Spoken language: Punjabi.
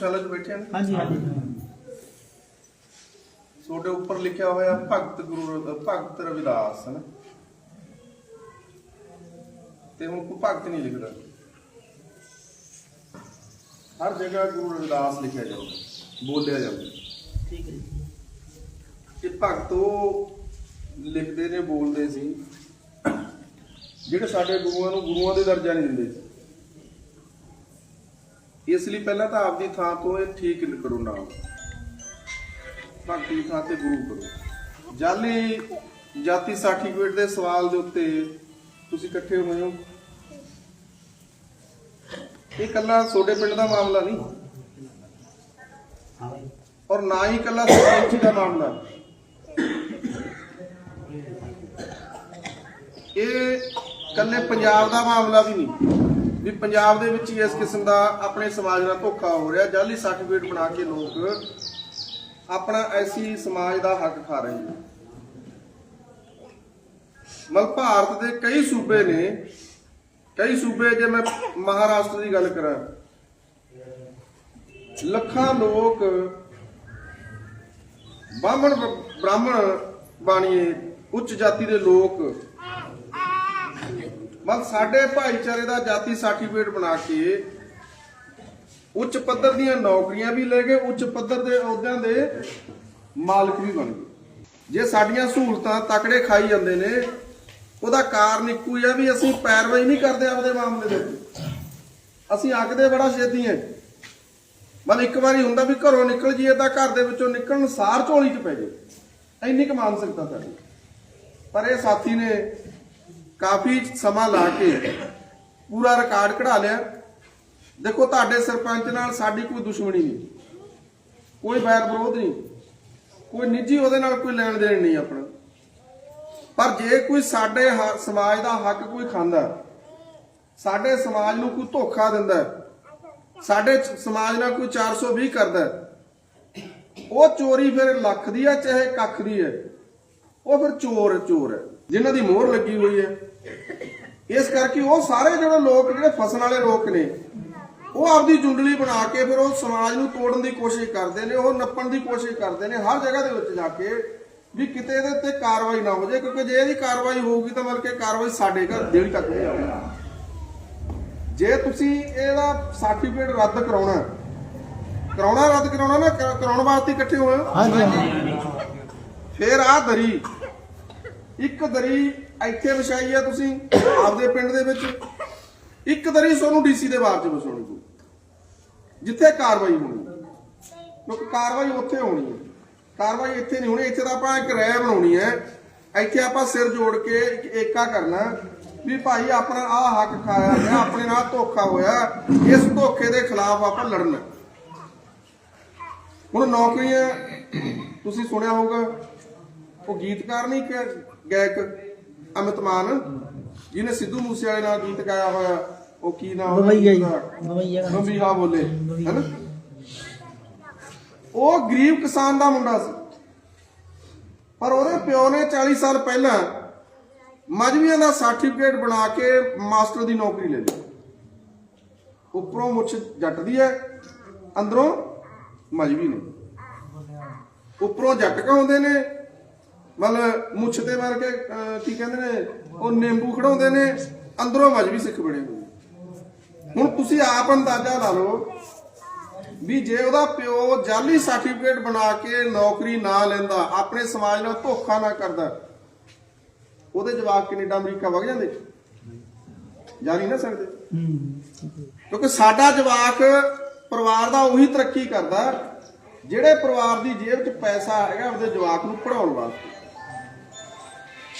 ਧਰਮਸ਼ਾਲਾ 'ਚ ਬੈਠੇ ਨੇ? ਹਾਂਜੀ ਹਾਂਜੀ। ਤੁਹਾਡੇ ਉੱਪਰ ਲਿਖਿਆ ਹੋਇਆ ਭਗਤ ਗੁਰੂ ਭਗਤ ਰਵਿਦਾਸ ਹੈ ਨਾ? ਤੇ ਹੁਣ ਕੋਈ ਭਗਤ ਨਹੀਂ ਲਿਖਦਾ। ਹਰ ਜਗ੍ਹਾ ਗੁਰੂ ਰਵਿਦਾਸ ਲਿਖਿਆ ਜਾਊਗਾ ਬੋਲਿਆ ਜਾਊਗਾ ਠੀਕ ਹੈ। ਕਿ ਭਗਤ ਉਹ ਲਿਖਦੇ ਨੇ ਬੋਲਦੇ ਸੀ ਜਿਹੜੇ ਸਾਡੇ ਗੁਰੂਆਂ ਨੂੰ ਗੁਰੂਆਂ ਦੇ ਦਰਜਾ ਨਹੀਂ ਦਿੰਦੇ। ਸੀ ਇਸ ਲਈ ਪਹਿਲਾਂ ਤਾਂ ਆਪਦੀ ਥਾਂ ਤੋਂ ਇਹ ਠੀਕ ਕਰੋ ਨਾਮ ਭਗਤੀ ਥਾਂ ਤੇ ਗੁਰੂ ਕਰੋ। ਜਾਲੀ ਜਾਤੀ ਸਰਟੀਫਿਕੇਟ ਦੇ ਸਵਾਲ ਦੇ ਉੱਤੇ ਤੁਸੀਂ ਇਕੱਠੇ ਹੋਏ ਹੋ। ਇਹ ਕੱਲਾ ਤੁਹਾਡੇ ਪਿੰਡ ਦਾ ਮਾਮਲਾ ਨਹੀਂ। ਔਰ ਨਾ ਹੀ ਕੱਲਾ ਸਰਪੰਚੀ ਦਾ ਮਾਮਲਾ। ਇਹ ਕੱਲੇ ਪੰਜਾਬ ਦਾ ਮਾਮਲਾ ਵੀ ਨਹੀਂ। ਵੀ ਪੰਜਾਬ ਦੇ ਵਿੱਚ ਹੀ ਇਸ ਕਿਸਮ ਦਾ ਆਪਣੇ ਸਮਾਜ ਨਾਲ ਧੋਖਾ ਹੋ ਰਿਹਾ, ਜਾਲੀ ਸਰਟੀਫਿਕੇਟ ਬਣਾ ਕੇ ਲੋਕ ਆਪਣਾ ਐਸੀ ਸਮਾਜ ਦਾ ਹੱਕ ਖਾ ਰਹੇ ਨੇ। ਮਤਲਬ ਭਾਰਤ ਦੇ ਕਈ ਸੂਬੇ ਨੇ, ਕਈ ਸੂਬੇ ਜੇ ਮੈਂ ਮਹਾਰਾਸ਼ਟਰ ਦੀ ਗੱਲ ਕਰਾਂ, ਲੱਖਾਂ ਲੋਕ ਬਾਹਮਣ, ਬ੍ਰਾਹਮਣ ਬਾਣੀਏ, ਉੱਚ ਜਾਤੀ ਦੇ ਲੋਕ ਬਸ ਸਾਡੇ ਭਾਈਚਾਰੇ ਦਾ ਜਾਤੀ ਸਰਟੀਫਿਕੇਟ ਬਣਾ ਕੇ ਉੱਚ ਪੱਧਰ ਦੀਆਂ ਨੌਕਰੀਆਂ ਵੀ ਲੈ ਗਏ ਉੱਚ ਪੱਧਰ ਦੇ ਅਹੁਦਿਆਂ ਦੇ ਮਾਲਕ ਵੀ ਬਣ ਗਏ। ਜੇ ਸਾਡੀਆਂ ਸਹੂਲਤਾਂ ਤਕੜੇ ਖਾਈ ਜਾਂਦੇ ਨੇ, ਉਹਦਾ ਕਾਰਨ ਇੱਕੋ ਹੀ ਆ ਵੀ ਅਸੀਂ ਪੈਰਵਾਈ ਨਹੀਂ ਕਰਦੇ ਆਪਦੇ ਮਾਮਲੇ ਦੇ ਉੱਤੇ। ਅਸੀਂ ਆਖਦੇ ਬੜਾ ਛੇਤੀ ਹਾਂ। ਮਤਲਬ ਇੱਕ ਵਾਰੀ ਹੁੰਦਾ ਵੀ ਘਰੋਂ ਨਿਕਲ ਜੀਏ ਤਾਂ ਘਰ ਦੇ ਵਿੱਚੋਂ ਨਿਕਲਣ ਸਾਰ ਝੋਲੀ 'ਚ ਪੈ ਜੇ ਇੰਨੀ ਕੁ ਮਾਨਸਿਕਤਾ ਸਾਡੀ। ਪਰ ਇਹ ਸਾਥੀ ਨੇ ਕਾਫੀ ਸਮਾਂ ਲਾ ਕੇ ਪੂਰਾ ਰਿਕਾਰਡ ਕਢਾ ਲਿਆ। ਦੇਖੋ ਤੁਹਾਡੇ ਸਰਪੰਚ ਨਾਲ ਸਾਡੀ ਕੋਈ ਦੁਸ਼ਮਣੀ ਨਹੀਂ। ਕੋਈ ਵੈਰ ਵਿਰੋਧ ਨਹੀਂ। ਕੋਈ ਨਿੱਜੀ ਉਹਦੇ ਨਾਲ ਕੋਈ ਲੈਣ ਦੇਣ ਨਹੀਂ ਆਪਣਾ। ਪਰ ਜੇ ਕੋਈ ਸਾਡੇ ਹ- ਸਮਾਜ ਦਾ ਹੱਕ ਕੋਈ ਖਾਂਦਾ, ਸਾਡੇ ਸਮਾਜ ਨੂੰ ਕੋਈ ਧੋਖਾ ਦਿੰਦਾ, ਸਾਡੇ ਸਮਾਜ ਨਾਲ ਕੋਈ 420 ਕਰਦਾ, ਉਹ ਚੋਰੀ ਫਿਰ ਲੱਖ ਦੀ ਹੈ ਚਾਹੇ ਕੱਖ ਦੀ ਹੈ। ਉਹ ਫਿਰ ਚੋਰ ਚੋਰ। ਹੈ ਜਿਨ੍ਹਾਂ ਦੀ ਮੋਹਰ ਲੱਗੀ ਹੋਈ ਹੈ। ਇਸ ਕਰਕੇ ਉਹ ਸਾਰੇ ਜਿਹੜੇ ਲੋਕ ਜਿਹੜੇ ਫਸਣ ਵਾਲੇ ਲੋਕ ਨੇ ਉਹ ਆਪਦੀ ਜੁੰਡਲੀ ਬਣਾ ਕੇ ਫਿਰ ਉਹ ਸਮਾਜ ਨੂੰ ਤੋੜਨ ਦੀ ਕੋਸ਼ਿਸ਼ ਕਰਦੇ ਨੇ ਉਹ ਨੱਪਣ ਦੀ ਕੋਸ਼ਿਸ਼ ਕਰਦੇ ਨੇ ਹਰ ਜਗ੍ਹਾ ਦੇ ਵਿੱਚ ਜਾ ਕੇ ਵੀ ਕਿਤੇ ਇਹਦੇ ਉੱਤੇ ਕਾਰਵਾਈ ਨਾ ਹੋ ਜਾਏ ਕਿਉਂਕਿ ਜੇ ਇਹਦੀ ਕਾਰਵਾਈ ਹੋਊਗੀ ਤਾਂ ਮਤਲਬ ਕਿ ਕਾਰਵਾਈ ਸਾਡੇ ਘਰ ਦੇੜੀ ਤੱਕ ਨਹੀਂ ਆਉਣੀ ਜੇ ਤੁਸੀਂ ਇਹਦਾ ਸਰਟੀਫਿਕੇਟ ਰੱਦ ਕਰਾਉਣਾ ਕਰਾਉਣਾ ਰੱਦ ਕਰਾਉਣਾ ਨਾ ਕਰਾ- ਕਰਾਉਣ ਵਾਸਤੇ ਇਕੱਠੇ ਹੋਏ ਹੋ? ਹਾਂਜੀ। ਫਿਰ ਆਹ ਦਰੀ ਇੱਕ ਦਰੀ ਇੱਥੇ ਵਿਛਾਈ ਆ ਤੁਸੀਂ, ਆਪਦੇ ਪਿੰਡ ਦੇ ਵਿੱਚ। ਇੱਕ ਦਰੀ ਤੁਹਾਨੂੰ ਡੀਸੀ ਦੇ ਬਾਅਦ ਚ ਵਿਛਾਉਣੀ ਪਊ। ਜਿੱਥੇ ਕਾਰਵਾਈ ਹੋਣੀ। ਕਿਉਂਕਿ ਕਾਰਵਾਈ ਉੱਥੇ ਹੋਣੀ ਹੈ ਕਾਰਵਾਈ ਇੱਥੇ ਨਹੀਂ ਹੋਣੀ, ਇੱਥੇ ਤਾਂ ਆਪਾਂ ਇੱਕ ਰਾਇ ਬਣਾਉਣੀ ਹੈ ਇੱਥੇ ਆਪਾਂ ਸਿਰ ਜੋੜ ਕੇ ਏਕਾ ਕਰਨਾ। ਵੀ ਭਾਈ ਆਪਣਾ ਆਹ ਹੱਕ ਖਾਇਆ ਗਿਆ ਆਪਣੇ ਨਾਲ ਧੋਖਾ ਹੋਇਆ, ਇਸ ਧੋਖੇ ਦੇ ਖਿਲਾਫ ਆਪਾਂ ਲੜਨਾ। ਹੁਣ ਨੌਕਰੀਆਂ, ਤੁਸੀਂ ਸੁਣਿਆ ਹੋਊਗਾ, ਉਹ ਗੀਤਕਾਰ ਨਹੀਂ ਕਿ ਗਾਇਕ ਅਮਿਤ ਮਾਨ ਜਿਹਨੇ ਸਿੱਧੂ ਮੂਸੇ ਵਾਲੇ ਨਾਲ ਗੀਤ ਗਾਇਆ ਹੋਇਆ ਉਹ ਕੀ ਨਾਮ ਬਵਈਆ ਜੀ? ਬਵਈਆ। ਬੰਬੀਹਾ ਬੋਲੇ ਹੈਨਾ? ਉਹ ਗਰੀਬ ਕਿਸਾਨ ਦਾ ਮੁੰਡਾ ਸੀ। ਪਰ ਉਹਦੇ ਪਿਓ ਨੇ 40 ਸਾਲ ਪਹਿਲਾਂ ਮਜਵੀਆਂ ਦਾ ਸਰਟੀਫਿਕੇਟ ਬਣਾ ਕੇ ਮਾਸਟਰ ਦੀ ਨੌਕਰੀ ਲੈ ਲਈ। ਉੱਪਰੋਂ ਮੁੱਛ ਜੱਟ ਦੀ ਹੈ ਅੰਦਰੋਂ ਮਜਵੀ ਨੇ। ਉੱਪਰੋਂ ਜੱਟ ਕਹਾਉਂਦੇ ਨੇ ਮਤਲਬ ਮੁੱਛ ਤੇ ਮਾਰ ਕੇ ਅਹ, ਕੀ ਕਹਿੰਦੇ ਨੇ ਉਹ ਨਿੰਬੂ ਖੜਾਉਂਦੇ ਨੇ ਅੰਦਰੋਂ ਮਜਵੀ ਸਿੱਖ ਬਣੇ ਹੋਏ। ਹੁਣ ਤੁਸੀਂ ਆਪ ਅੰਦਾਜ਼ਾ ਲਾ ਲਓ ਵੀ ਜੇ ਉਹਦਾ ਪਿਓ ਜਾਲੀ ਸਰਟੀਫਿਕੇਟ ਬਣਾ ਕੇ ਨੌਕਰੀ ਨਾ ਲੈਂਦਾ ਆਪਣੇ ਸਮਾਜ ਨਾਲ ਧੋਖਾ ਨਾ ਕਰਦਾ ਉਹਦੇ ਜਵਾਕ ਕੈਨੇਡਾ ਅਮਰੀਕਾ ਵਗ ਜਾਂਦੇ? ਜਾ ਨਹੀਂ ਨਾ ਸਕਦੇ ਕਿਉਂਕਿ ਸਾਡਾ ਜਵਾਕ ਪਰਿਵਾਰ ਦਾ ਉਹੀ ਤਰੱਕੀ ਕਰਦਾ ਜਿਹੜੇ ਪਰਿਵਾਰ ਦੀ ਜੇਬ 'ਚ ਪੈਸਾ ਹੈਗਾ ਉਹਦੇ ਜਵਾਕ ਨੂੰ ਪੜਾਉਣ ਵਾਸਤੇ।